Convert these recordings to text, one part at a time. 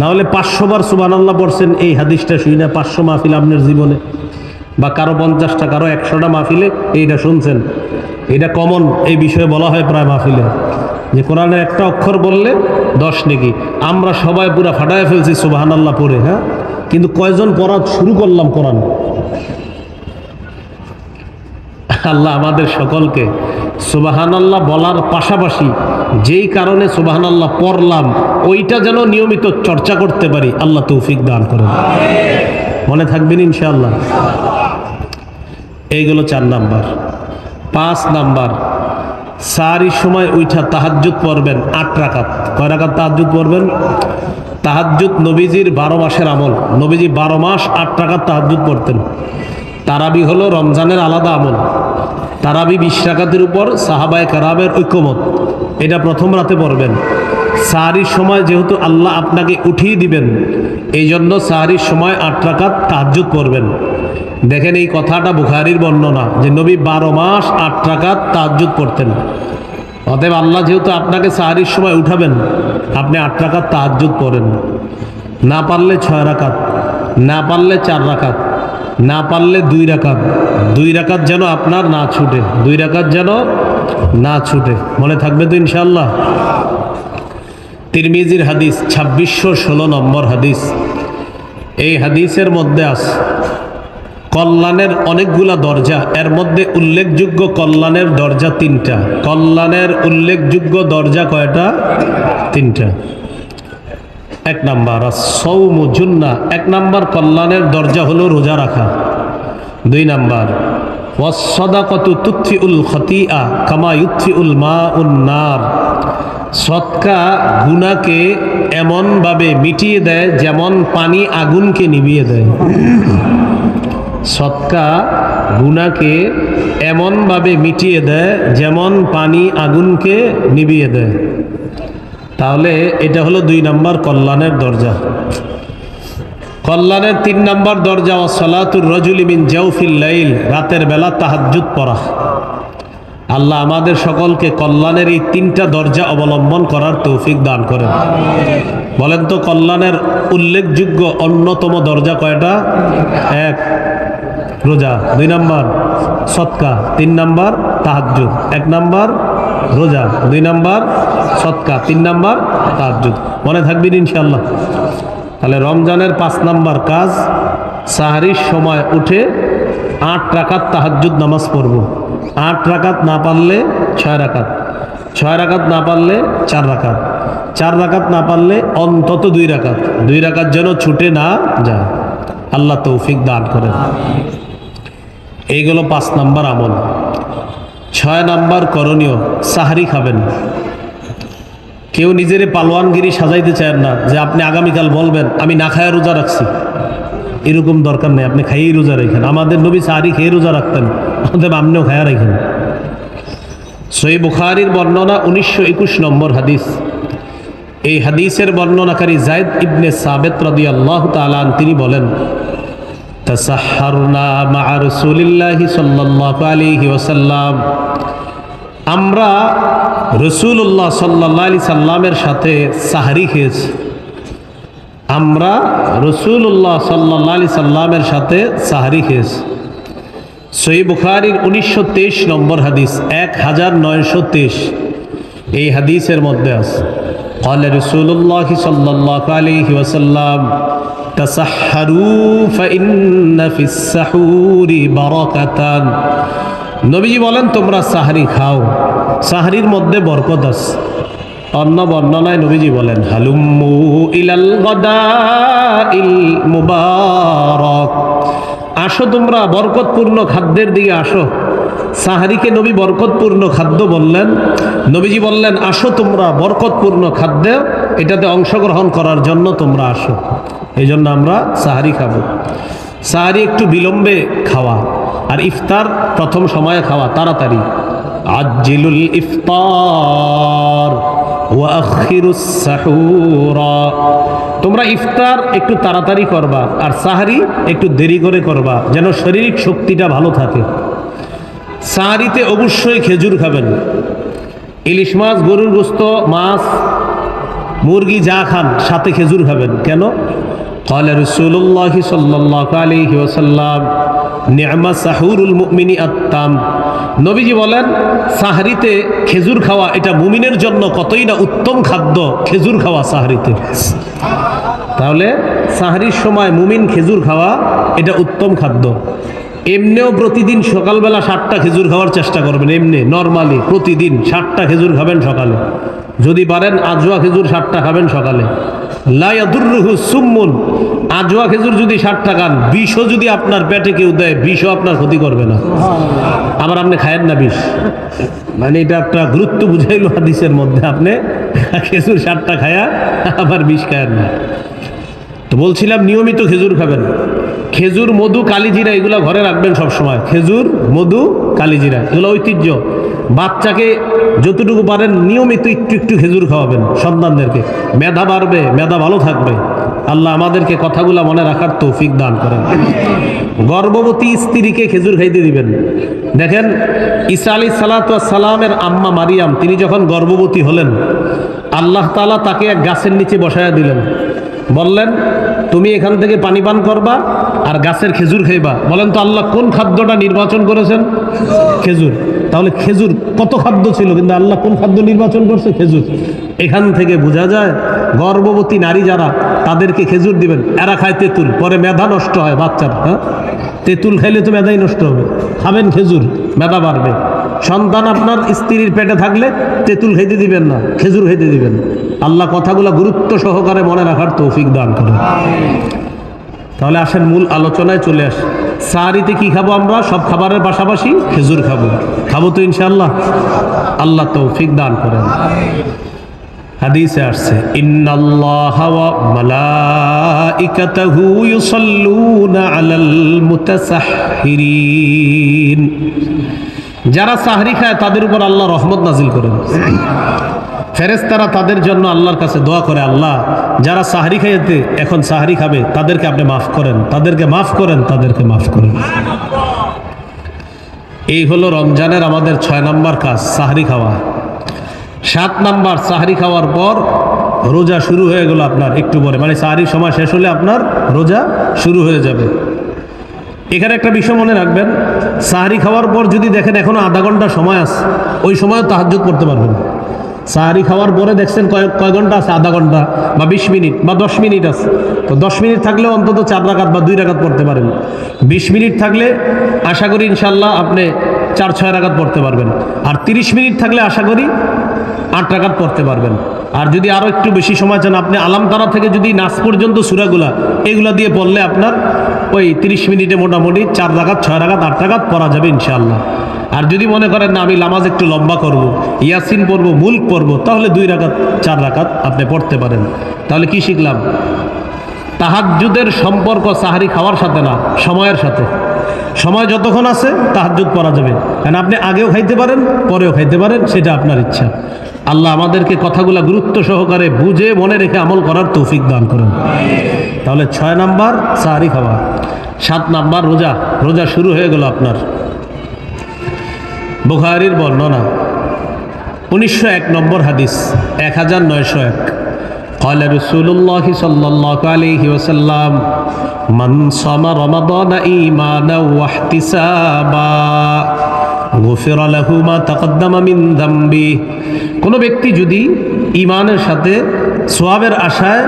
না হলে পাঁচশো বার সুবান আল্লাহ পড়ছেন, এই হাদিসটা শুই না, পাঁচশো মাহফিল আপনার জীবনে। বা কারও পঞ্চাশটা, কারও একশোটা মাহফিলে এইটা শুনছেন। এটা কমন এই বিষয়ে বলা হয় প্রায় মাহফিলে। যে কোরআনের একটা অক্ষর বললে দশ নাকি। আমরা সবাই পুরো ফাটায় ফেলছি সুবাহান আল্লাহ পড়ে হ্যাঁ? কিন্তু কয়জন পড়া শুরু করলাম কোরআন? আল্লাহ আমাদের সকলকে সুবাহানাল্লাহ বলার পাশাপাশি যেই কারণে সুবাহানাল্লাহ পড়লাম, ওইটা যেন নিয়মিত চর্চা করতে পারি, আল্লাহ তৌফিক দান করেন। মনে থাকবেন ইনশাআল্লাহ। এইগুলো চার নাম্বার। পাঁচ নাম্বার, সারির সময় উইঠা তাহাজ্জুদ পড়বেন আট রাকাত। কয় রাকাত তাহাজ্জুদ পড়বেন? তাহাজ্জুদ নবীজির বারো মাসের আমল। নবীজি বারো মাস আট রাকাত তাহাজ্জুদ পড়তেন। তারাবি হলো রমজানের আলাদা আমল। তারাবি বিশ রাকাতের উপর সাহাবায় কারাবের ঐক্যমত। এটা প্রথম রাতে পড়বেন। সাহারির সময় যেহেতু আল্লাহ আপনাকে উঠিয়ে দিবেন এই জন্য সাহারির সময় আট রাকাত তাহাজ্জুদ পড়বেন। দেখেন এই কথাটা বুখারির বর্ণনা যে নবী বারো মাস আট রাকাত তাহাজ্জুদ পড়তেন। অতএব আল্লাহ যেহেতু আপনাকে সাহারির সময় উঠাবেন, আপনি আট রাকাত তাহাজ্জুদ পড়েন। না পারলে ছয় রাকাত, না পারলে চার রাকাত। না পারলে দুই রাকাত। দুই রাকাত যেন আপনার না ছুটে। দুই রাকাত যেন না ছুটে। মনে থাকবে তো ইনশাল্লাহ তিরমিজির হাদিস, ছাব্বিশশো ষোলো নম্বর হাদিস। এই হাদিসের মধ্যে আছে কল্যাণের অনেকগুলা দরজা। এর মধ্যে উল্লেখযোগ্য কল্যাণের দরজা তিনটা। কল্যাণের উল্লেখযোগ্য দরজা কয়টা? তিনটা। এক নাম্বার সৌম জুন্না, এক নাম্বার কল্যাণের দরজা হলো রোজা রাখা। দুই নাম্বার ওয়াসদাকতু তুথি উল খতিয়া কামা ইউথি উল মা উন্নার সৎকা গুনাকে এমনভাবে মিটিয়ে দেয় যেমন পানি আগুনকে নিভিয়ে দেয়। সৎকা গুনাকে এমনভাবে মিটিয়ে দেয় যেমন পানি আগুনকে নিভিয়ে দেয়। তাহলে এটা হলো দুই নম্বর কল্যাণের দরজা। কল্যাণের তিন নম্বর দরজা ও সলাতুর রজুলিমিন জাউফিল লাইল, রাতের বেলা তাহাজ্জুদ পড়া। আল্লাহ আমাদের সকলকে কল্যাণের এই তিনটা দরজা অবলম্বন করার তৌফিক দান করেন। বলেন তো, কল্যাণের উল্লেখযোগ্য অন্যতম দরজা কয়টা? এক, রোজা। দুই নম্বর সৎকা তিন নম্বর, তাহাজ্জুদ। এক নাম্বার রোজা, দুই নাম্বার সৎকা, তিন নাম্বার তাহাজ্জুদ। মনে থাকবেন ইনশাল্লাহ তাহলে রমজানের পাঁচ নাম্বার কাজ, সাহারির সময় উঠে আট রাকাত তাহাজ্জুদ নামাজ পড়ব। আট রাকাত না পারলে ছয় রাকাত ছয় রাকাত না পারলে চার রাকাত চার রাকাত না পারলে অন্তত দুই রাকাত দুই রাকাত যেন ছুটে না যায়। আল্লাহ তৌফিক দান করেন। এইগুলো পাঁচ নাম্বার আমল। ছয় নাম্বার করণীয়, সাহারি খাবেন। কেউ নিজের পালোয়ানগিরি সাজাইতে চান না যে আপনি আগামীকাল বলবেন, আমি না খায় রোজা রাখছি। এরকম দরকার নেই, আপনি খাইয়েই রোজা রাখেন। আমাদের নবী সাহারি খেয়ে রোজা রাখতেন আমাদের আপনিও খায়া রাখেন। সই বুখারির বর্ণনা উনিশশো একুশ নম্বর হাদিস। এই হাদিসের বর্ণনাকারী জায়দ ইবনে সাবেত রদি আল্লাহ তালান তিনি বলেন তাসাহারনা মা রসুলিল্লাহি সাল্লাল্লাহু আলাইহি ওয়াসাল্লাম আমরা রসুল্লাহ সাল্লাহ আলি সাল্লামের সাথে সাহারি খেয়েছি আমরা রসুল্লাহ সাল্লাহ আলি সাল্লামের সাথে সাহারি খেয়েছি সই বুখারির উনিশশো তেইশ নম্বর হাদিস এক হাজার নয়শো তেইশ এই হাদিসের মধ্যে আছে قال رسول الله صلى الله عليه وسلم তাসাহারু ফাইন্না ফিস সাহুরি বারাকাতান। নবীজি বলেন, তোমরা সাহারি খাও। সাহারির মধ্যে বরকত আছে। অন্য বর্ণনায় নবীজি বলেন, হালুম্মু ইলাল গদা ইল মুবারক। আসো তোমরা বরকতপূর্ণ খাদ্যের দিকে আসো। সাহারিকে নবী বরকতপূর্ণ খাদ্য বললেন। নবীজি বললেন, আসো তোমরা বরকতপূর্ণ খাদ্য, এটাতে অংশগ্রহণ করার জন্য তোমরা আসো। এই জন্য আমরা সাহারি খাব। সাহারি একটু বিলম্বে খাওয়া, আর ইফতার প্রথম সময়ে খাওয়া, তাড়াতাড়ি। আজিলুল ইফতার তোমরা ইফতার একটু তাড়াতাড়ি করবা, আর সাহারি একটু দেরি করে করবা, যেন শারীরিক শক্তিটা ভালো থাকে। সাহারিতে অবশ্যই খেজুর খাবেন। ইলিশ মাছ, গরুর গোস্ত, মাছ মুরগি যা খান সাথে খেজুর খাবেন কেন قال رسول الله صلى الله عليه وسلم নি'মা সাহুরুল মুমিনি আত্তাম নবীজি বলেন সাহরিতে খেজুর খাওয়া এটা মুমিনের জন্য কতই না উত্তম খাদ্য খেজুর খাওয়া সাহরিতে তাহলে সাহরির সময় মুমিন খেজুর খাওয়া এটা উত্তম খাদ্য এমনিও প্রতিদিন সকালবেলা ষাটটা খেজুর খাওয়ার চেষ্টা করবেন এমনি নর্মালি প্রতিদিন ষাটটা খেজুর খাবেন সকালে যদি পারেন আজোয়া খেজুর ষাটটা খাবেন সকালে। লায়াদুরুহু সুম্মুন আজোয়া খেজুর যদি ষাটটা খান, বিষও যদি আপনার পেটে কেউ দেয়, বিষও আপনার ক্ষতি করবে না। আবার আপনি খায়েন না বিষ। মানে এটা একটা গুরুত্ব বুঝাইল হাদিসের মধ্যে, আপনি খেজুর ষাটটা খায়া আবার বিষ খায়েন না। তো বলছিলাম নিয়মিত খেজুর খাবেন। খেজুর, মধু, কালিজিরা এগুলো ঘরে রাখবেন সব সময় খেজুর, মধু, কালিজিরা, এগুলো ঐতিহ্য। বাচ্চাকে যতটুকু পারেন নিয়মিত একটু একটু খেজুর খাওয়াবেন সন্তানদেরকে। মেধা বাড়বে, মেধা ভালো থাকবে। আল্লাহ আমাদেরকে কথাগুলো মনে রাখার তৌফিক দান করেন। গর্ভবতী স্ত্রীকে খেজুর খাইতে দিবেন। দেখেন ইসা আলী সালামের আম্মা মারিয়াম, তিনি যখন গর্ভবতী হলেন, আল্লাহ তাআলা তাকে এক গাছের নিচে বসায়া দিলেন। বললেন, তুমি এখান থেকে পানি পান করবা আর গাছের খেজুর খাইবা। বলেন তো আল্লাহ কোন খাদ্যটা নির্বাচন করেছেন? খেজুর। তাহলে খেজুর কত খাদ্য ছিল? কিন্তু আল্লাহ কোন খাদ্য নির্বাচন করছে? খেজুর। এখান থেকে বোঝা যায়, গর্ভবতী নারী যারা, তাদেরকে খেজুর দিবেন। এরা খায় তেঁতুল। পরে মেধা নষ্ট হয় বাচ্চার হ্যাঁ? তেঁতুল খাইলে তো মেধাই নষ্ট হবে। খাবেন খেজুর, মেধা বাড়বে। সন্তান আপনার স্ত্রীর পেটে থাকলে তেঁতুল খাইতে দিবেন না, খেজুর খাইতে দিবেন। আল্লাহ কথাগুলো গুরুত্ব সহকারে মনে রাখার তৌফিক দান করেন। তাহলে আসেন মূল আলোচনায় চলে আস। সাহারিতে কি খাব আমরা? সব খাবারের পাশাপাশি খেজুর খাব। খাব তো ইনশাল্লাহ আল্লাহ তৌফিক দান করেন। যারা সাহরি খায়, তাদের উপর আল্লাহ রহমত নাজিল করেন। ফেরেস্তারা তাদের জন্য আল্লাহর কাছে দোয়া করে, আল্লাহ, যারা সাহারি খাইতে এখন সাহারি খাবে, তাদেরকে আপনি মাফ করেন, তাদেরকে মাফ করেন, তাদেরকে মাফ করেন। এই হলো রমজানের আমাদের ছয় নম্বর কাজ, সাহারি খাওয়া। সাত নাম্বার, সাহারি খাওয়ার পর রোজা শুরু হয়ে গেল আপনার একটু পরে। মানে সাহারির সময় শেষ হলে আপনার রোজা শুরু হয়ে যাবে। এখানে একটা বিষয় মনে রাখবেন, সাহারি খাওয়ার পর যদি দেখেন এখনও আধা ঘণ্টা সময় আছে, ওই সময় তাহাজ্জুদ করতে পারবেন। সাহারি খাওয়ার পরে দেখছেন কয়েক কয় ঘণ্টা আছে? আধা ঘণ্টা বা বিশ মিনিট বা দশ মিনিট আছে। তো দশ মিনিট থাকলেও অন্তত চার রাকাত বা দুই রাখাত পড়তে পারেন। বিশ মিনিট থাকলে আশা করি ইনশাল্লাহ আপনি চার, ছয় রাকাত পড়তে পারবেন। আর তিরিশ মিনিট থাকলে আশা করি আট রাকাত পড়তে পারবেন। আর যদি আরও একটু বেশি সময় চান, আপনি আলামতারা থেকে যদি নাচ পর্যন্ত সুরাগুলা, এগুলা দিয়ে পড়লে আপনার ওই তিরিশ মিনিটে মোটামুটি চার রাকাত, ছয় রাকাত, আট রাকাত পড়া যাবে ইনশাআল্লাহ। আর যদি মনে করেন না, আমি নামাজ একটু লম্বা করব, ইয়াসিন পড়ব, মুল্ক পড়ব, তাহলে দুই রাকাত, চার রাকাত আপনি পড়তে পারেন। তাহলে কি শিখলাম? তাহাজ্জুদের সম্পর্ক সাহারি খাওয়ার সাথে না, সময়ের সাথে। সময় যতক্ষণ আছে, তাহাজ্জুদ পড়া যাবে। কারণ আপনি আগেও খাইতে পারেন, পরেও খাইতে পারেন, সেটা আপনার ইচ্ছা। আল্লাহ আমাদেরকে কথাগুলো গুরুত্ব সহকারে বুঝে, মনে রেখে আমল করার তৌফিক দান করেন। তাহলে ছয় নাম্বার, সাহারি খাওয়া। সাত নাম্বার, রোজা। রোজা শুরু হয়ে গেল আপনার। বুখারির বর্ণনা উনিশশো এক নম্বর হাদিস এক হাজার নয়শো এক قال رسول الله صلى الله عليه وسلم من صام رمضان إيمانا واحتسابا غفر له ما تقدم من ذنبه কোনো ব্যক্তি যদি ইমানের সাথে সোয়াবের আশায়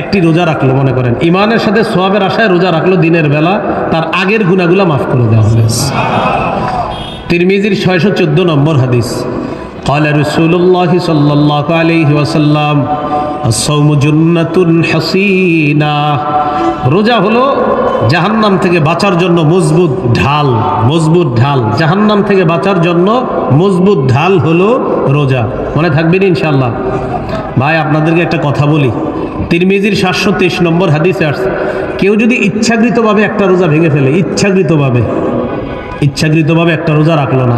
একটি রোজা রাখলো মনে করেন ইমানের সাথে সোয়াবের আশায় রোজা রাখলো দিনের বেলা তার আগের গুণাগুলা মাফ করে দেওয়া হবে তিরমিজির ছয়শো চোদ্দ নম্বর হাদিস قال رسول الله صلى الله عليه وسلم الصوم جنة حصينة রোজা হলো জাহান্নাম থেকে বাঁচার জন্য মজবুত ঢাল মজবুত ঢাল জাহান্নাম থেকে বাঁচার জন্য মজবুত ঢাল হলো রোজা মনে থাকবেন ইনশাল্লাহ ভাই আপনাদেরকে একটা কথা বলি তিরমিজির সাতশো তেইশ নম্বর হাদিসে আসছে কেউ যদি ইচ্ছাকৃতভাবে একটা রোজা ভেঙে ফেলে ইচ্ছাকৃতভাবে ইচ্ছাকৃতভাবে একটা রোজা রাখল না।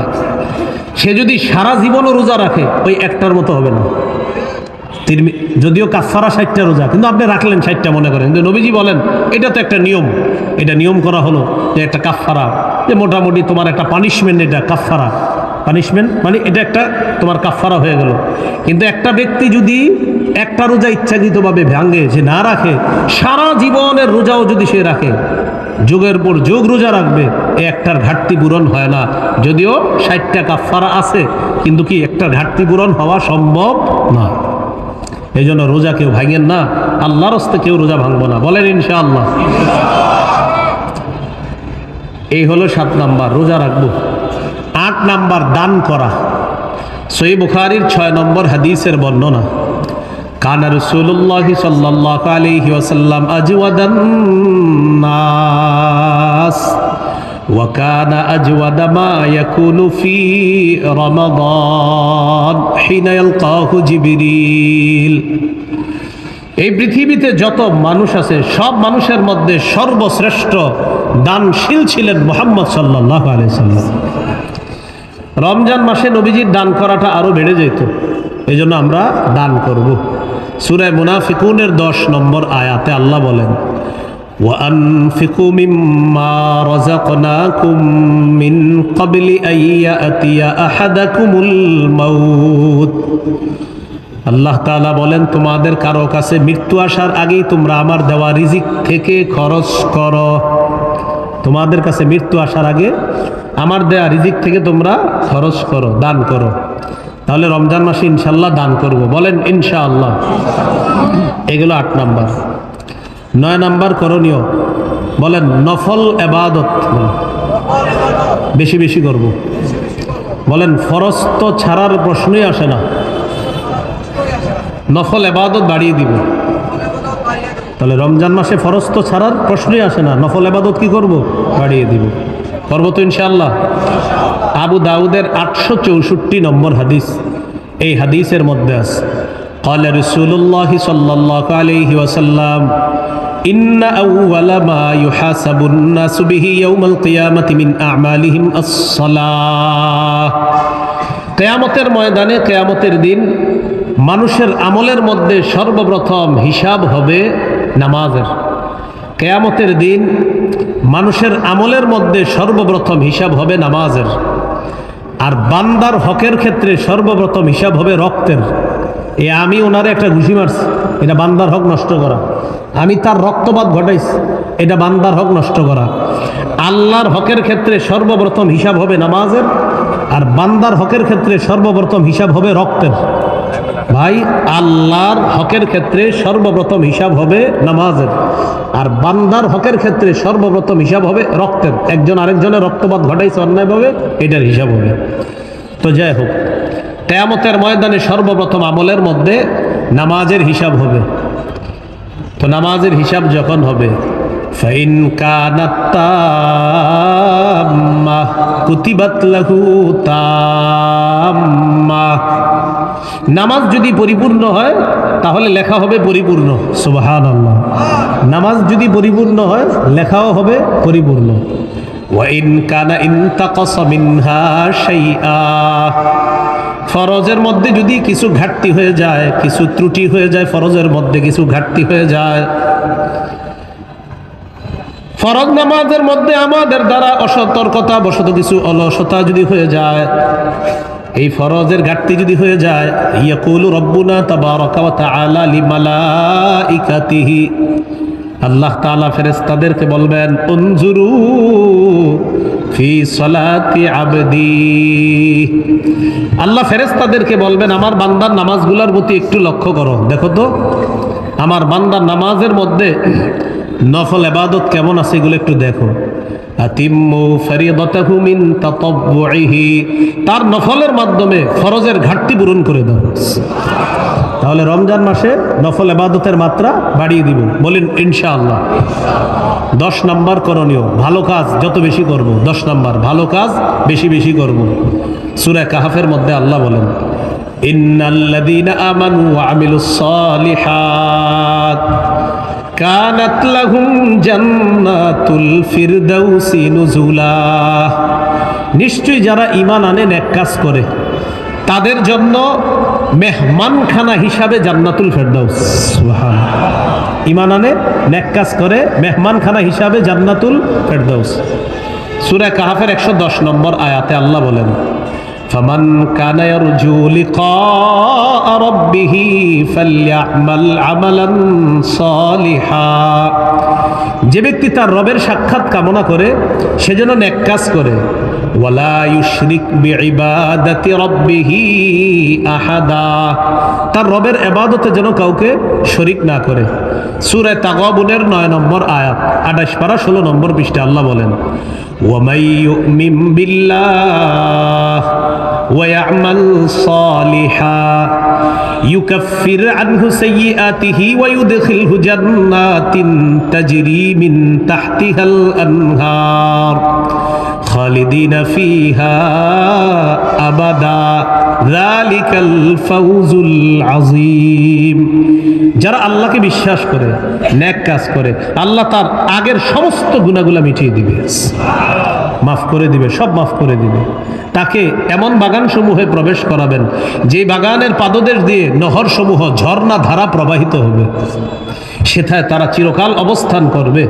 সে যদি সারা জীবনও রোজা রাখে, ওই একটার মতো হবে না। যদিও কাফারা ষাটটা রোজা, কিন্তু আপনি রাখলেন ষাটটা মনে করেন। কিন্তু নবীজি বলেন, এটা তো একটা নিয়ম। এটা নিয়ম করা হলো যে একটা কাফারা যে মোটামুটি তোমার একটা পানিশমেন্ট এটা কাফারা পানিশমেন্ট মানে এটা একটা তোমার কাফারা হয়ে গেল। কিন্তু একটা ব্যক্তি যদি একটা রোজা ইচ্ছাকৃতভাবে ভাঙে যে না রাখে, সারা জীবনের রোজাও যদি সে রাখে যুগের পর যুগ রোজা রাখবে একটার ঘাটতি পূরণ হয় না। যদিও ষাটটা কাফারা আছে, কিন্তু কি একটা ঘাটতি পূরণ হওয়া সম্ভব না। এই জন্য রোজা কেউ ভাঙেন না, আল্লাহর হস্তে কেউ রোজা ভাঙবো না। বলেন ইনশাআল্লাহ। এই হলো সাত নাম্বার, রোজা রাখব। আট নাম্বার, দান করা। সই বুখারির ছয় নম্বর হাদিসের বর্ণনা। কানা রসুল্লাহ সাল্লাহ আলহি ওসাল্লাম আজওয়াদান নাস وكان أجود ما يكون في رمضان حين يلقاه جبريل এই পৃথিবীতে যত মানুষ আছে সব মানুষের মধ্যে সর্বশ্রেষ্ঠ দানশীল ছিলেন মোহাম্মদ সাল্লাহ আলাইসাল্লাম রমজান মাসে নবীজির দান করাটা আরও বেড়ে যেত এই জন্য আমরা দান করব সুরায় মুনাফিকুনের দশ নম্বর আয়াতে আল্লাহ বলেন وأنفقوا مما رزقناكم من قبل أن يأتي أحدكم الموت আল্লাহ তাআলা বলেন তোমাদের কারো কাছে মৃত্যু আসার আগেই তোমরা আমার দেওয়া রিজিক থেকে খরচ করো তোমাদের কাছে মৃত্যু আসার আগে আমার দেয়া রিজিক থেকে তোমরা খরচ করো দান করো তাহলে রমজান মাসে ইনশাল্লাহ দান করব। বলেন, ইনশাআল্লাহ। এগুলো আট নাম্বার। নয় নাম্বার করণীয়। বলেন, নফল এবাদত। বেশি বেশি করব। বলেন ফরজ তো ছাড়ার প্রশ্নই আসে না। নফল এবাদত বাড়িয়ে দিব। তাহলে রমজান মাসে ফরজ তো ছাড়ার প্রশ্নই আসে না। নফল এবাদত কি করব? বাড়িয়ে দিব। করব তো ইনশাআল্লাহ। আবু দাউদের আটশো চৌষট্টি নম্বর হাদিস এই হাদিসের মধ্যে আছে قال رسول الله صلى الله عليه وسلم إن أول ما يحاسب الناس به يوم القيامة من أعمالهم الصلاة কেয়ামতের ময়দানে কেয়ামতের দিন মানুষের আমলের মধ্যে সর্বপ্রথম হিসাব হবে নামাজের কেয়ামতের দিন মানুষের আমলের মধ্যে সর্বপ্রথম হিসাব হবে নামাজের আর বান্দার হকের ক্ষেত্রে সর্বপ্রথম হিসাব হবে রক্তের। এ আমি ওনারে একটা ঘুষি মারছি, এটা বান্দার হক নষ্ট করা। আমি তার রক্তপাত ঘটাইছি, এটা বান্দার হক নষ্ট করা। আল্লাহর হকের ক্ষেত্রে সর্বপ্রথম হিসাব হবে নামাজের, আর বান্দার হকের ক্ষেত্রে সর্বপ্রথম হিসাব হবে রক্তের। ভাই, আল্লাহর হকের ক্ষেত্রে সর্বপ্রথম হিসাব হবে নামাজের। আর বান্দার হকের ক্ষেত্রে সর্বপ্রথম হিসাব হবে রক্তের। একজন আরেকজনের রক্তপাত ঘটাইছে অন্যায়ভাবে, এটার হিসাব হবে। তো যাই হোক, কেয়ামতের ময়দানে সর্বপ্রথম আমলের মধ্যে নামাজের হিসাব হবে। তো নামাজের হিসাব যখন হবে ফাইন কানাত্তাম্মা কুতিবাত লাহু তাম্মা নামাজ যদি পরিপূর্ণ হয়, তাহলে লেখা হবে পরিপূর্ণ। সুবাহান নামাজ যদি পরিপূর্ণ হয়, লেখাও হবে পরিপূর্ণ। ওয়াইন কানা ইনতাকাস মিনহা শাইআ। ফরজের মধ্যে যদি কিছু ঘাটতি হয়ে যায়, কিছু ত্রুটি হয়ে যায়, ফরজের মধ্যে কিছু ঘাটতি হয়ে যায় ফরজ নামাজের মধ্যে আমাদের দ্বারা অসতর্কতা বশত কিছু অলসতা যদি হয়ে যায়, এই ফরজের ঘাটতি যদি হয়ে যায় তাবারাকা ওয়া তাআলা লিমালাইকাতিহি। আল্লাহ ফেরেশতাদেরকে বলবেন, উনজুরু ফি সলাতি আবদি। আল্লাহ ফেরেশতাদেরকে বলবেন, আমার বান্দার নামাজগুলোর প্রতি একটু লক্ষ্য করো। দেখো তো, আমার বান্দার নামাজের মধ্যে নফল এবাদত কেমন আছে এগুলো একটু দেখো। তার নফলের মাধ্যমে ফরজের ঘাটতি পূরণ করে দাও। তাহলে রমজান মাসে নফল এবাদতের মাত্রা বাড়িয়ে দিব। বলেন, ইনশাআল্লাহ। দশ নাম্বার করণীয়, ভালো কাজ যত বেশি করব। দশ নাম্বার, ভালো কাজ বেশি বেশি করব। সূরা কাহাফের মধ্যে আল্লাহ বলেন, ইন্নাল্লাযীনা আমানু আমিলুস সালিহাত। কানাত লাহুম জান্নাতুল নিশ্চয়ই যারা ইমান আনে, নেক কাজ করে, তাদের জন্য মেহমানখানা হিসাবে জান্নাতুল ফেরদাউস। ঈমান আনে, নেক কাজ করে, মেহমানখানা হিসাবে জান্নাতুল ফেরদাউস। সূরা কাহাফের একশো দশ নম্বর আয়াতে আল্লাহ বলেন فمن كان يرجو لقاء ربه فليعمل عملا صالحا যে ব্যক্তি তার রবের সাক্ষাৎ কামনা করে সেজন্য নেক কাজ করে ওয়ালা ইউশরিক বিইবাদাতি রাব্বিহি আহাদা তার রবের ইবাদতে যেন কাউকে শরিক না করে সূরা তাগাবুনের 9 নম্বর আয়াত 28 পারা 16 নম্বর পৃষ্ঠাে আল্লাহ বলেন ওয়ামাই ইউমিন বিল্লাহ ويعمل صالحا يكفر عنه سيئاته ويدخله جنات تجري من تحتها الأنهار খালিদিন ফিহা আবাদা। জালিকাল ফাউজুল আজিম যারা আল্লাহকে বিশ্বাস করে, ন্যাক কাজ করে, আল্লাহ তার আগের সমস্ত গুণাগুলা মিটিয়ে দিবে। মাফ করে দিবে, সব মাফ করে দিবে। তাকে এমন বাগান সমূহে প্রবেশ করাবেন যে বাগানের পাদদেশ দিয়ে নহর সমূহ ঝর্ণা ধারা প্রবাহিত হবে। সেথায় তারা চিরকাল অবস্থান করবে।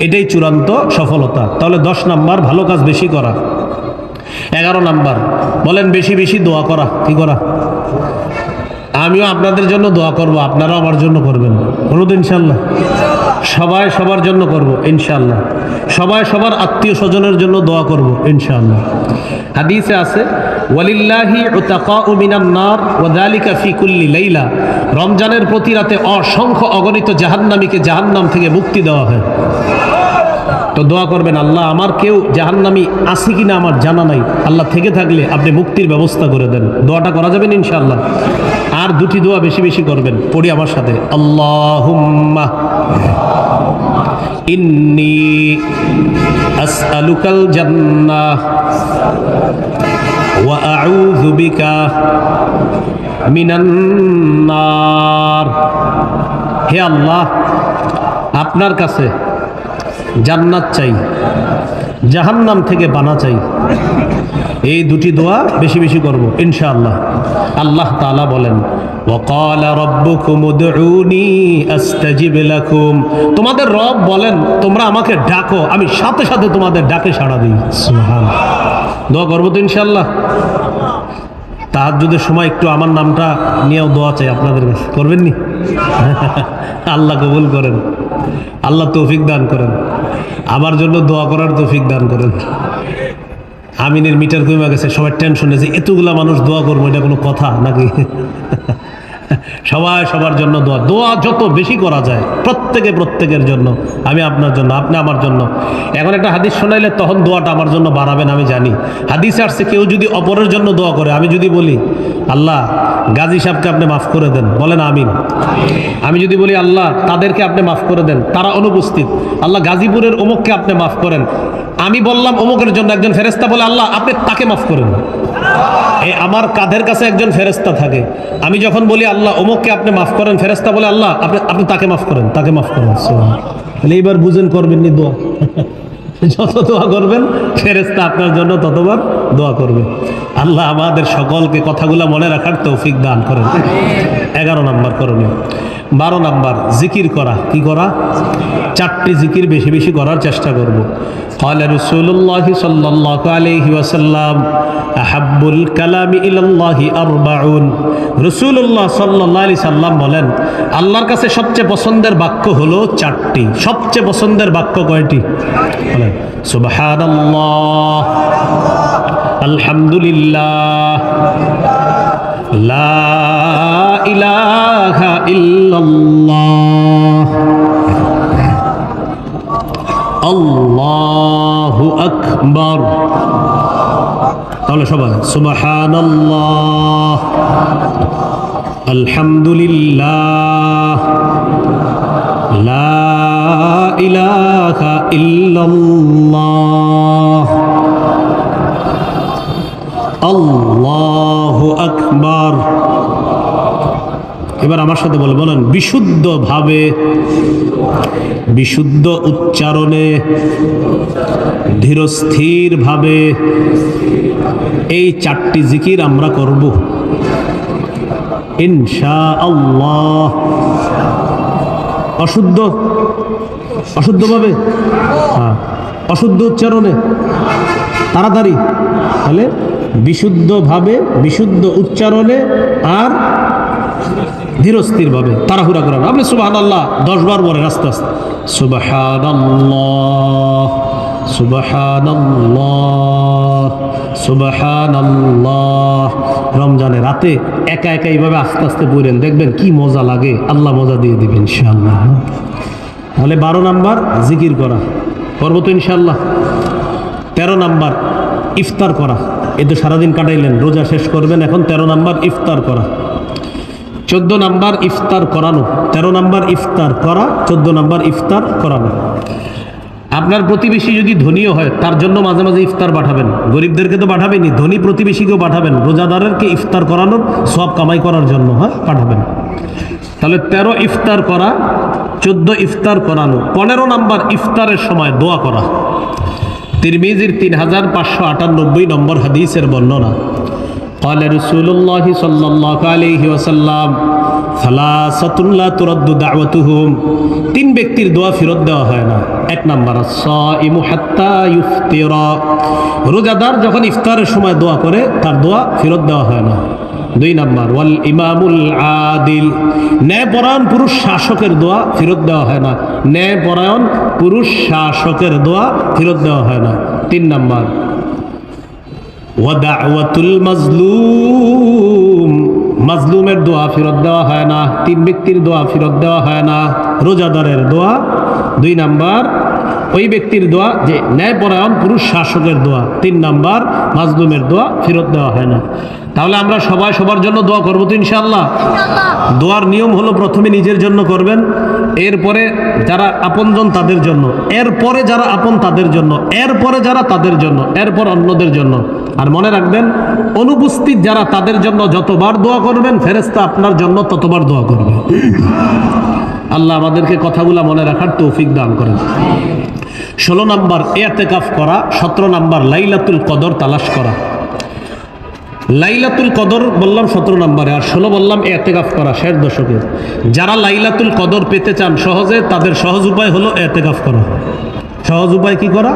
এটাই চূড়ান্ত সফলতা। তাহলে দশ নাম্বার, ভালো কাজ বেশি করা। এগারো নাম্বার, বলেন বেশি বেশি দোয়া করা, কি করা? আমিও আপনাদের জন্য দোয়া করব, আপনারাও আমার জন্য করবেন। বলুন ইনশাল্লাহ সবাই সবার জন্য করব ইনশাল্লাহ সবাই সবার আত্মীয় স্বজনের জন্য দোয়া করব ইনশাল্লাহ হাদিসে আছে, ওয়ালিল্লাহি উতাকাউ মিনান নার ওয়া যালিকা ফি কুল্লি লাইলা। রমজানের প্রতি রাতে অসংখ্য অগণিত জাহান্নামীকে জাহান্নাম থেকে মুক্তি দেওয়া হয়। তো দোয়া করবেন, আল্লাহ আমার কেউ জাহান্নামি আছে কিনা আমার জানা নাই। আল্লাহ থেকে থাকলে আপনি মুক্তির ব্যবস্থা করে দেন। দোয়াটা করা যাবেন ইনশাআল্লাহ। আর দুটি দোয়া বেশি বেশি করবেন। পড়ি আমার সাথে। আল্লাহুম্মা ইন্নি হে আল্লাহ, আপনার কাছে জান্নাত চাই, জাহান্নাম থেকে বানা চাই। এই দুটি দোয়া বেশি বেশি করব, ইনশাআল্লাহ। আল্লাহ তালা বলেন তোমাদের রব বলেন, তোমরা আমাকে ডাকো, আমি সাথে সাথে তোমাদের ডাকে সাড়া দিই। দোয়া করব তো ইনশাল্লাহ তাহার যদি সময় একটু আমার নামটা নিয়েও দোয়া চাই আপনাদের কাছে। করবেননি আল্লাহ কবুল করেন। আল্লাহ তৌফিক দান করেন। আমার জন্য দোয়া করার তৌফিক দান করেন। আমিনের মিটার কমে গেছে, সবাই টেনশনে এতগুলা মানুষ দোয়া করব, এটা কোনো কথা নাকি? সবাই সবার জন্য দোয়া। দোয়া যত বেশি করা যায়, প্রত্যেকে প্রত্যেকের জন্য। আমি আপনার জন্য, আপনি আমার জন্য। এখন একটা হাদিস শোনাইলে তখন দোয়াটা আমার জন্য বাড়াবেন, আমি জানি। হাদিস আসছে, কেউ যদি অপরের জন্য দোয়া করে, আমি যদি বলি, আল্লাহ, গাজী সাহেবকে আপনি মাফ করে দেন। বলেন, আমিন। আমি যদি বলি, আল্লাহ, তাদেরকে আপনি মাফ করে দেন। তারা অনুপস্থিত। আল্লাহ, গাজীপুরের অমুককে আপনি মাফ করেন। আমি বললাম, অমুকের জন্য একজন ফেরেস্তা বলে, আল্লাহ, আপনি তাকে মাফ করেন এই আমার কাঁধের কাছে একজন ফেরেস্তা থাকে। আমি যখন বলি, আল্লাহ, অমুককে আপনি মাফ করেন। ফেরেস্তা বলে, আল্লাহ, আপনি আপনি তাকে মাফ করেন, তাকে মাফ করেন। তাহলে এইবার বুঝেন করবেন নি দোয়া। যত দোয়া করবেন ফেরেস্তা আপনার জন্য ততবার দোয়া করবে আল্লাহ আমাদের সকলকে কথাগুলো মনে রাখার তৌফিক দান করেন এগারো নাম্বার করণীয় বারো নাম্বার জিকির করা কি করা চারটি জিকির বেশি বেশি করার চেষ্টা করব قال رسول الله صلى الله عليه وسلم أحب الكلام إلى الله أربعون রসুল্লাহ সাল্লাহ আলি সাল্লাম বলেন আল্লাহর কাছে সবচেয়ে পছন্দের বাক্য হলো চারটি সবচেয়ে পছন্দের বাক্য কয়টি বলেন সুবহানাল্লাহ আলহামদুলিল্লাহ লা ইলাহা ইল্লাল্লাহ আল্লাহু আকবার। তাহলে সবাই সুবহানাল্লাহ আলহামদুলিল্লাহ লা আকবার। এবার আমার সাথে বলে, বলেন, বিশুদ্ধভাবে, বিশুদ্ধ উচ্চারণে, ধীরস্থিরভাবে এই চারটি জিকির আমরা করব। ইনশা আল্লাহ অশুদ্ধ? অশুদ্ধভাবে? হ্যাঁ। অশুদ্ধ উচ্চারণে? তাড়াতাড়ি। তাহলে বিশুদ্ধভাবে, বিশুদ্ধ উচ্চারণে আর ধীরস্থিরভাবে তাড়াহুড়া করা না। আপনি সুবাহান আল্লাহ দশ বার বলেন আস্তে আস্তে আল্লাহ সুবাহান আল্লাহ সুবাহান আল্লাহ রমজানে রাতে একা একা এইভাবে আস্তে আস্তে পড়েন দেখবেন কি মজা লাগে, আল্লাহ মজা দিয়ে দিবেন ইনশাআল্লাহ। তাহলে বারো নাম্বার জিকির করা করব তো ইনশাআল্লাহ। তেরো নাম্বার ইফতার করা এ তো সারাদিন কাটাইলেন, রোজা শেষ করবেন, এখন তেরো নাম্বার ইফতার করা। চোদ্দ নাম্বার ইফতার করানো, তেরো নাম্বার ইফতার করা, চোদ্দ নাম্বার ইফতার করানো। আপনার প্রতিবেশী যদি ধনীও হয়, তার জন্য মাঝে মাঝে ইফতার পাঠাবেন। গরিবদেরকে তো পাঠাবেনই, ধনী প্রতিবেশীকেও পাঠাবেন। রোজাদারেরকে ইফতার করানোর, সব কামাই করার জন্য হ্যাঁ পাঠাবেন। তাহলে তেরো ইফতার করা, চোদ্দ ইফতার করানো, পনেরো নাম্বার ইফতারের সময় দোয়া করা। তিরমিজির তিন হাজার পাঁচশো আটানব্বই নম্বর হাদিসের বর্ণনা। قال رسول الله صلى الله عليه وسلم ثلاثة لا ترد دعوتهم তিন ব্যক্তির দোয়া ফেরত দেওয়া হয় না এক নাম্বার সাইমু হাত্তা ইফতিরা রোজাদার যখন ইফতারের সময় দোয়া করে তার দোয়া ফেরত দেওয়া হয় না দুই নাম্বার ওয়াল ইমামুল আদিল ন্যায়পরায়ণ পুরুষ শাসকের দোয়া ফেরত দেওয়া হয় না ন্যায়পরায়ণ পুরুষ শাসকের দোয়া ফেরত দেওয়া হয় না তিন নাম্বার ওয়াদাওয়াতুল মাজলুম। মাজলুমের দোয়া ফেরত দেওয়া হয় না, তিন ব্যক্তির দোয়া ফেরত দেওয়া হয় না। রোজাদারের দোয়া। দুই নাম্বার ওই ব্যক্তির দোয়া যে ন্যায়পরায়ণ পুরুষ শাসকের দোয়া তিন নাম্বার মাজলুমের দোয়া ফেরত দেওয়া হয় না। তাহলে আমরা সবাই সবার জন্য দোয়া করব তো ইনশাআল্লাহ? দোয়ার নিয়ম হলো প্রথমে নিজের জন্য করবেন এরপরে যারা আপনজন তাদের জন্য এরপরে যারা আপন তাদের জন্য এরপরে যারা তাদের জন্য এরপর অন্যদের জন্য। আর মনে রাখবেন অনুপস্থিত যারা তাদের জন্য যতবার দোয়া করবেন ফেরেস্তা আপনার জন্য ততবার দোয়া করবে। আল্লাহ আমাদেরকে কথাগুলা মনে রাখার তৌফিক দান করেন। ষোলো নাম্বার এতেকাফ করা, সতেরো নাম্বার লাইলাতুল কদর তালাশ করা। লাইলাতুল কদর বললাম সতেরো নম্বরে, আর ষোলো বললাম এতেকাফ করা, শেষ দশকে। যারা লাইলাতুল কদর পেতে চান সহজে, তাদের সহজ উপায় হলো এতেকাফ করা। সহজ উপায় কি করা?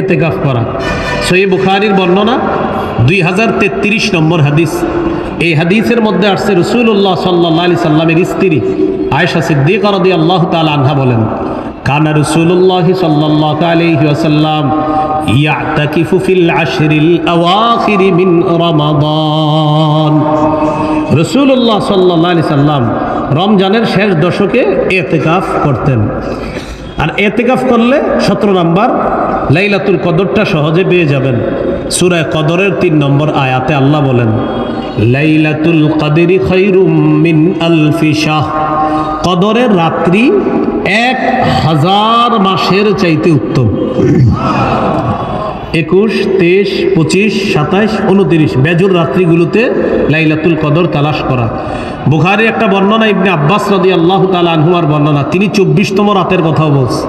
এতেকাফ করা। সই বুখারির বর্ণনা, দুই হাজার তেত্রিশ নম্বর হাদিস। এই হাদিসের মধ্যে আসছে রসুল্লাহ সাল্লাহ আলি সাল্লামের স্ত্রী আয়সা সিদ্দিক রদি আল্লাহ তাল আনহা বলেন, কানা রসুল্লাহ সাল্লাহ আলহি ইয়া ইয়াতাকিফু ফিল আশরিল আওয়াখিরি মিন রমাদান। রসুল্লাহ সাল্লাহ আলি সাল্লাম রমজানের শেষ দশকে এতেকাফ করতেন। আর এতেকাফ করলে সতেরো নম্বর লাইলাতুল কদরটা সহজে পেয়ে যাবেন। সুরায় কদরের তিন নম্বর আয়াতে আল্লাহ বলেন, লাইলাতুল কদেরি খৈরুম মিন আলফি শাহ কদরের রাত্রি এক হাজার মাসের চাইতে উত্তম। একুশ, তেইশ, পঁচিশ, সাতাইশ, উনতিরিশ বেজুর রাত্রিগুলোতে লাইলাতুল কদর তালাশ করা। বুখারি একটা বর্ণনা ইবনে আব্বাস রদি আল্লাহ তালা আনহুমার বর্ণনা। তিনি চব্বিশতম রাতের কথাও বলছে।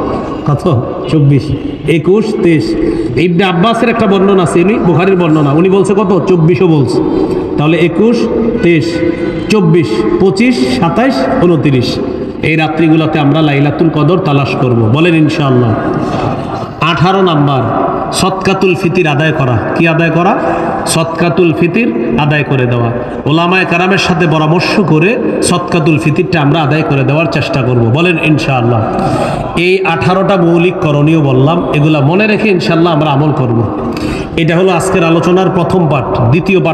কত? চব্বিশ, একুশ, তেইশ। ইবনে আব্বাসের একটা বর্ণনা আছে উনি বুখারির বর্ণনা। উনি বলছে কত? চব্বিশও বলছে। তাহলে একুশ, তেইশ, চব্বিশ, পঁচিশ, সাতাইশ, উনত্রিশ। এই রাত্রিগুলোতে আমরা লাইলাতুল কদর তালাশ করব। বলেন ইনশাআল্লাহ। আঠারো নাম্বার। সৎকাতুল ফিতির আদায় করা। কি আদায় করা? সৎকাতুল ফিতির আদায় করে দেওয়া। ওলামায় কারামের সাথে পরামর্শ করে সৎকাতুল ফিতিরটা আমরা আদায় করে দেওয়ার চেষ্টা করব। বলেন, ইনশাআল্লাহ। এই আঠারোটা মৌলিক করণীয় বললাম, এগুলা মনে রেখে ইনশাআল্লাহ আমরা আমল করব। এটা হলো আজকের আলোচনার প্রথম পাঠ, দ্বিতীয় পাঠ।